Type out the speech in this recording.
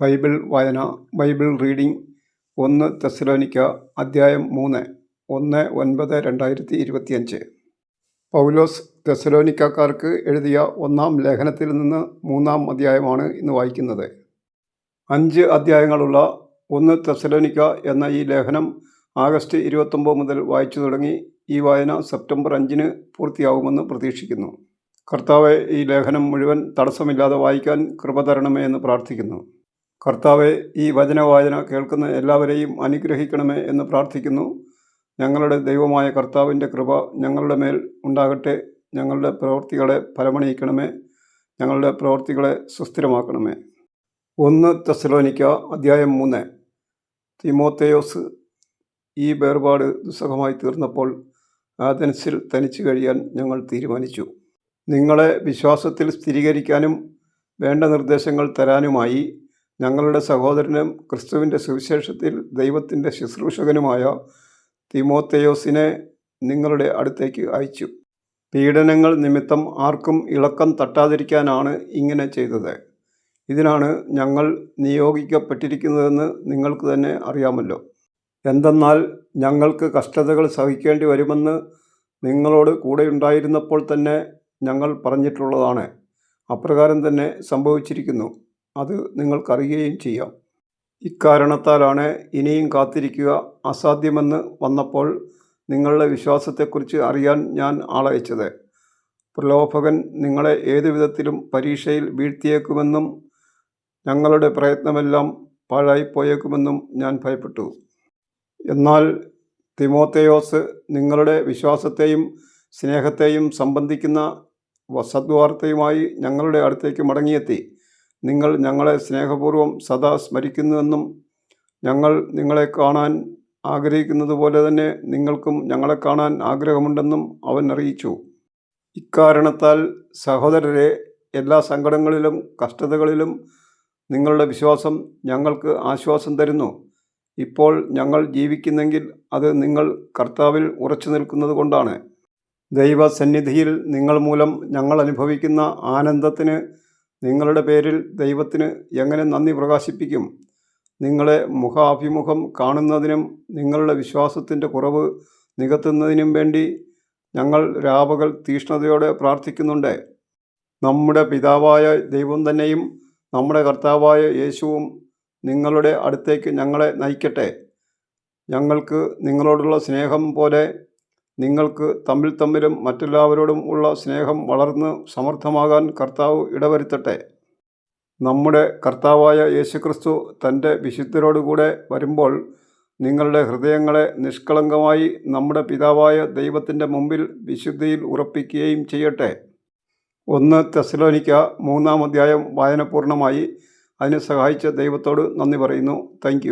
Bible വായന Bible reading ഒന്ന് തെസ്സലോനിക്ക അദ്ധ്യായം മൂന്ന് ഒന്ന് ഒൻപത് രണ്ടായിരത്തി ഇരുപത്തിയഞ്ച്. പൗലോസ് തെസ്സലോനിക്കാർക്ക് എഴുതിയ ഒന്നാം ലേഖനത്തിൽ നിന്ന് മൂന്നാം അധ്യായമാണ് ഇന്ന് വായിക്കുന്നത്. അഞ്ച് അധ്യായങ്ങളുള്ള ഒന്ന് തെസ്സലോനിക്ക എന്ന ഈ ലേഖനം ആഗസ്റ്റ് ഇരുപത്തൊമ്പത് മുതൽ വായിച്ചു തുടങ്ങി ഈ വായന സെപ്റ്റംബർ അഞ്ചിന് പൂർത്തിയാവുമെന്ന് പ്രതീക്ഷിക്കുന്നു. കർത്താവെ ഈ ലേഖനം മുഴുവൻ തടസ്സമില്ലാതെ വായിക്കാൻ കൃപ തരണമേ എന്ന് പ്രാർത്ഥിക്കുന്നു. കർത്താവെ ഈ വചനവായന കേൾക്കുന്ന എല്ലാവരെയും അനുഗ്രഹിക്കണമേ എന്ന് പ്രാർത്ഥിക്കുന്നു. ഞങ്ങളുടെ ദൈവമായ കർത്താവിന്റെ കൃപ ഞങ്ങളുടെ മേൽ ഉണ്ടാകട്ടെ. ഞങ്ങളുടെ പ്രവൃത്തികളെ ഫലമണിയിക്കണമേ. ഞങ്ങളുടെ പ്രവൃത്തികളെ സുസ്ഥിരമാക്കണമേ. ഒന്ന് തെസലോനിക്ക അധ്യായം മൂന്ന്. തിമോത്തയോസ് ഈ വേർപാട് ദുസ്സഹമായി തീർന്നപ്പോൾ ആഥൻസിൽ തനിച്ചു കഴിയാൻ ഞങ്ങൾ തീരുമാനിച്ചു. നിങ്ങളെ വിശ്വാസത്തിൽ സ്ഥിരീകരിക്കാനും വേണ്ട നിർദ്ദേശങ്ങൾ തരാനുമായി ഞങ്ങളുടെ സഹോദരനും ക്രിസ്തുവിന്റെ സുവിശേഷത്തിൽ ദൈവത്തിന്റെ ശുശ്രൂഷകനുമായ തിമോത്തയോസിനെ നിങ്ങളുടെ അടുത്തേക്ക് അയച്ചു. പീഡനങ്ങൾ നിമിത്തം ആർക്കും ഇളക്കം തട്ടാതിരിക്കാനാണ് ഇങ്ങനെ ചെയ്തത്. ഇതിനാണ് ഞങ്ങൾ നിയോഗിക്കപ്പെട്ടിരിക്കുന്നതെന്ന് നിങ്ങൾക്ക് തന്നെ അറിയാമല്ലോ. എന്തെന്നാൽ ഞങ്ങൾക്ക് കഷ്ടതകൾ സഹിക്കേണ്ടി വരുമെന്ന് നിങ്ങളോട് കൂടെയുണ്ടായിരുന്നപ്പോൾ തന്നെ ഞങ്ങൾ പറഞ്ഞിട്ടുള്ളതാണ്. അപ്രകാരം തന്നെ സംഭവിച്ചിരിക്കുന്നു. അത് നിങ്ങൾക്കറിയുകയും ചെയ്യാം. ഇക്കാരണത്താലാണ് ഇനിയും കാത്തിരിക്കുക അസാധ്യമെന്ന് വന്നപ്പോൾ നിങ്ങളുടെ വിശ്വാസത്തെക്കുറിച്ച് അറിയാൻ ഞാൻ ആളയച്ചത്. പ്രലോഭകൻ നിങ്ങളെ ഏതു വിധത്തിലും പരീക്ഷയിൽ വീഴ്ത്തിയേക്കുമെന്നും ഞങ്ങളുടെ പ്രയത്നമെല്ലാം പാഴായിപ്പോയേക്കുമെന്നും ഞാൻ ഭയപ്പെട്ടു. എന്നാൽ തിമോത്തയോസ് നിങ്ങളുടെ വിശ്വാസത്തെയും സ്നേഹത്തെയും സംബന്ധിക്കുന്ന സദ്വാർത്തയുമായി ഞങ്ങളുടെ അടുത്തേക്ക് മടങ്ങിയെത്തി. നിങ്ങൾ ഞങ്ങളെ സ്നേഹപൂർവം സദാ സ്മരിക്കുന്നുവെന്നും ഞങ്ങൾ നിങ്ങളെ കാണാൻ ആഗ്രഹിക്കുന്നത് പോലെ തന്നെ നിങ്ങൾക്കും ഞങ്ങളെ കാണാൻ ആഗ്രഹമുണ്ടെന്നും അവൻ അറിയിച്ചു. ഇക്കാരണത്താൽ സഹോദരരെ എല്ലാ സങ്കടങ്ങളിലും കഷ്ടതകളിലും നിങ്ങളുടെ വിശ്വാസം ഞങ്ങൾക്ക് ആശ്വാസം തരുന്നു. ഇപ്പോൾ ഞങ്ങൾ ജീവിക്കുന്നെങ്കിൽ അത് നിങ്ങൾ കർത്താവിൽ ഉറച്ചു നിൽക്കുന്നത് കൊണ്ടാണ് ദൈവസന്നിധിയിൽ നിങ്ങൾ മൂലം ഞങ്ങൾ അനുഭവിക്കുന്ന ആനന്ദത്തിന് നിങ്ങളുടെ പേരിൽ ദൈവത്തിന് എങ്ങനെ നന്ദി പ്രകാശിപ്പിക്കും? നിങ്ങളെ മുഖാഭിമുഖം കാണുന്നതിനും നിങ്ങളുടെ വിശ്വാസത്തിന്റെ കുറവ് നികത്തുന്നതിനും വേണ്ടി ഞങ്ങൾ രാപകൽ തീഷ്ണതയോടെ പ്രാർത്ഥിക്കുന്നുണ്ട്. നമ്മുടെ പിതാവായ ദൈവം തന്നെയും നമ്മുടെ കർത്താവായ യേശുവും നിങ്ങളുടെ അടുത്തേക്ക് ഞങ്ങളെ നയിക്കട്ടെ. ഞങ്ങൾക്ക് നിങ്ങളോടുള്ള സ്നേഹം പോലെ നിങ്ങൾക്ക് തമ്മിൽ തമ്മിലും മറ്റെല്ലാവരോടും ഉള്ള സ്നേഹം വളർന്ന് സമർത്ഥമാകാൻ കർത്താവ് ഇടവരുത്തട്ടെ. നമ്മുടെ കർത്താവായ യേശുക്രിസ്തു തന്റെ വിശുദ്ധരോടുകൂടെ വരുമ്പോൾ നിങ്ങളുടെ ഹൃദയങ്ങളെ നിഷ്കളങ്കമായി നമ്മുടെ പിതാവായ ദൈവത്തിന്റെ മുമ്പിൽ വിശുദ്ധിയിൽ ഉറപ്പിക്കുകയും ചെയ്യട്ടെ. ഒന്ന് തെസലോനിക്ക മൂന്നാം അധ്യായം വായന പൂർണമായി അതിനെ സഹായിച്ച ദൈവത്തോട് നന്ദി പറയുന്നു. താങ്ക്